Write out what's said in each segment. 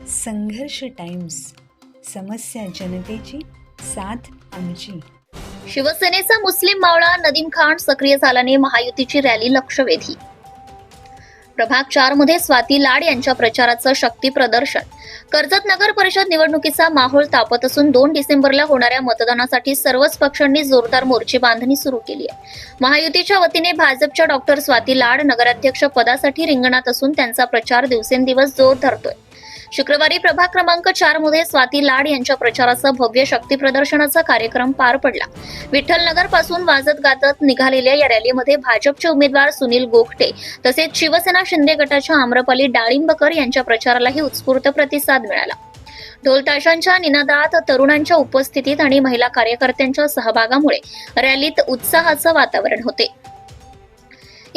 संघर्ष टाइम्स समस्या जनतेची साथ आमची. शिवसेनेचा मुस्लिम मावळा नदीम खान सक्रिय झाल्याने महायुतीची रॅली लक्षवेधी. प्रभाग चारमध्ये स्वाती लाड यांच्या प्रचाराचं शक्ती प्रदर्शन. कर्जत नगर परिषद निवडणुकीचा माहोल तापत असून दोन डिसेंबरला होणाऱ्या मतदानासाठी सर्वच पक्षांनी जोरदार मोर्चे बांधणी सुरू केली आहे. महायुतीच्या वतीने भाजपच्या डॉक्टर स्वाती लाड नगराध्यक्ष पदासाठी रिंगणात असून त्यांचा प्रचार दिवसेंदिवस जोर धरतोय. शुक्रवारी प्रभाग क्रमांक चारमध्ये स्वाती लाड यांच्या प्रचाराचा भव्य शक्ती प्रदर्शनाचा कार्यक्रम पार पडला. विठ्ठलनगरपासून वाजत गाजत निघालेल्या या रॅलीमध्ये भाजपचे उमेदवार सुनील गोखटे तसेच शिवसेना शिंदे गटाच्या आम्रपाली डाळिंबकर यांच्या प्रचारालाही उत्स्फूर्त प्रतिसाद मिळाला. ढोलताशांच्या निनादात तरुणांच्या उपस्थितीत आणि महिला कार्यकर्त्यांच्या सहभागामुळे रॅलीत उत्साहाचं वातावरण होते.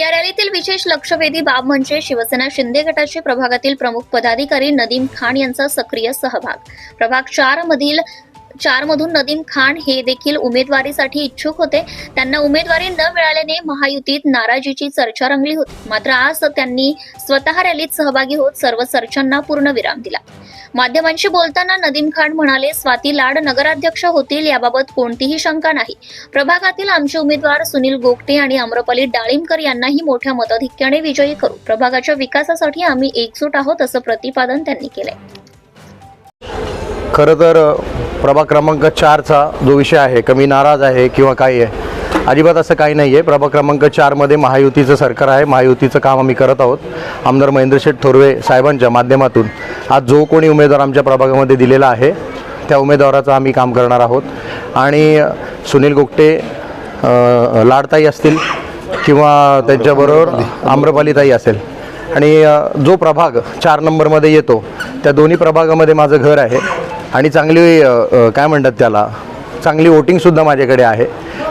या रॅलीतील विशेष लक्षवेधी बाब म्हणजे शिवसेना शिंदे गटाचे प्रभागातील प्रमुख पदाधिकारी नदीम खान यांचा सक्रिय सहभाग. प्रभाग चार मधील चार मधून नदीम खान हे देखील उमेदवारीसाठी इच्छुक होते. त्यांना उमेदवारी न मिळाल्याने महायुतीत नाराजीची चर्चा रंगली होती. मात्र आज त्यांनी स्वतः रॅलीत सहभागी होत सर्व चर्चांना पूर्णविराम दिला. माध्यमांशी बोलताना नदीम खान म्हणाले स्वाती लाड नगराध्यक्ष होतील याबाबत कोणतीही शंका नाही. प्रभागातील आमचे उमेदवार सुनील गोगटे आणि आम्रपाली डाळिंबकर यांनाही मोठ्या मताधिक्याने विजयी करू. प्रभागाच्या विकासासाठी आम्ही एकजूट आहोत असं प्रतिपादन त्यांनी केलंय. खरं तर प्रभाग क्रमांक चारचा जो विषय आहे कमी नाराज आहे किंवा काही आहे अजिबात असं काही नाही आहे प्रभाग क्रमांक चारमध्ये महायुतीचं सरकार आहे. महायुतीचं काम आम्ही करत आहोत. आमदार महेंद्र शेठ थोरवे साहेबांच्या माध्यमातून. आज जो कोणी उमेदवार आमच्या प्रभागामध्ये दिलेला आहे त्या उमेदवाराचं आम्ही काम करणार आहोत. आणि सुनील गोगटे लाडताई असतील किंवा त्यांच्याबरोबर आम्रपालीताई असेल. आणि जो प्रभाग चार नंबरमध्ये येतो त्या दोन्ही प्रभागामध्ये माझं घर आहे. आणि चांगली काय म्हणतात त्याला? चांगली वोटिंगसुद्धा माझ्याकडे आहे.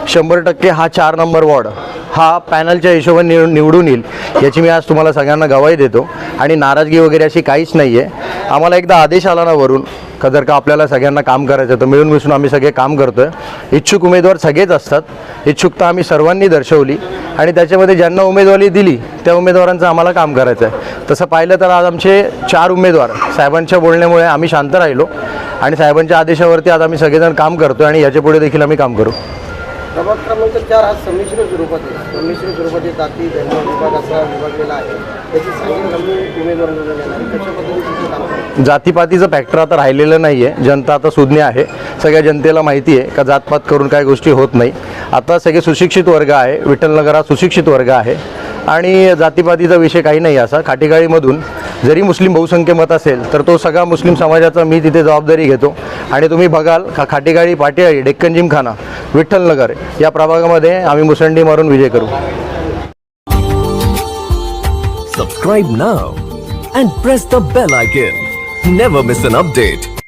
शंभर टक्के हा चार नंबर वॉर्ड हा पॅनलच्या हिशोबाने निव निवडून येईल याची मी आज तुम्हाला सगळ्यांना गवाही देतो. आणि नाराजगी वगैरे अशी काहीच नाही आहे आम्हाला एकदा आदेश आला ना वरून का जर का आपल्याला सगळ्यांना काम करायचं तर मिळून मिसळून आम्ही सगळे काम करतो आहे इच्छुक उमेदवार सगळेच असतात. इच्छुकता आम्ही सर्वांनी दर्शवली. आणि त्याच्यामध्ये ज्यांना उमेदवारी दिली त्या उमेदवारांचं आम्हाला काम करायचं आहे तसं पाहिलं तर आज आमचे चार उमेदवार साहेबांच्या बोलण्यामुळे आम्ही शांत राहिलो आणि साहेबांच्या आदेशावरती आज आम्ही सगळेजण काम करतो आणि याच्यापुढे देखील आम्ही काम करू. प्रभाग क्रमांक चार हा संमिश्र स्वरूपात आहे. संमिश्र स्वरूपात जाती धर्म विभाग असा विभागलेला आहे. त्याची सांगेल आम्ही उमेदवार निवडून येणार. आणि कशा पद्धतीने तुमचं काम करणार? जातीपातीचं फॅक्टर आता राहिलेलं नाही आहे जनता आता सुज्ञ आहे. सगळ्या जनतेला माहिती आहे का जातपात करून काय गोष्टी होत नाही. आता सगळे सुशिक्षित वर्ग आहे. विठ्ठलनगर हा सुशिक्षित वर्ग आहे. आणि जातीपातीचा विषय काही नाही असा. खाटीकाळीमधून जरी मुस्लिम बहुसंख्य मत असेल तर तो सगळा मुस्लिम समाजाचा मी तिथे जबाबदारी घेतो. आणि तुम्ही बघाल का खाटीकाळी पाटीआळी डेक्कन जिमखाना विठ्ठलनगर या प्रभागामध्ये आम्ही मुसंडी मारून विजय करू. Subscribe now and press the bell icon never miss an update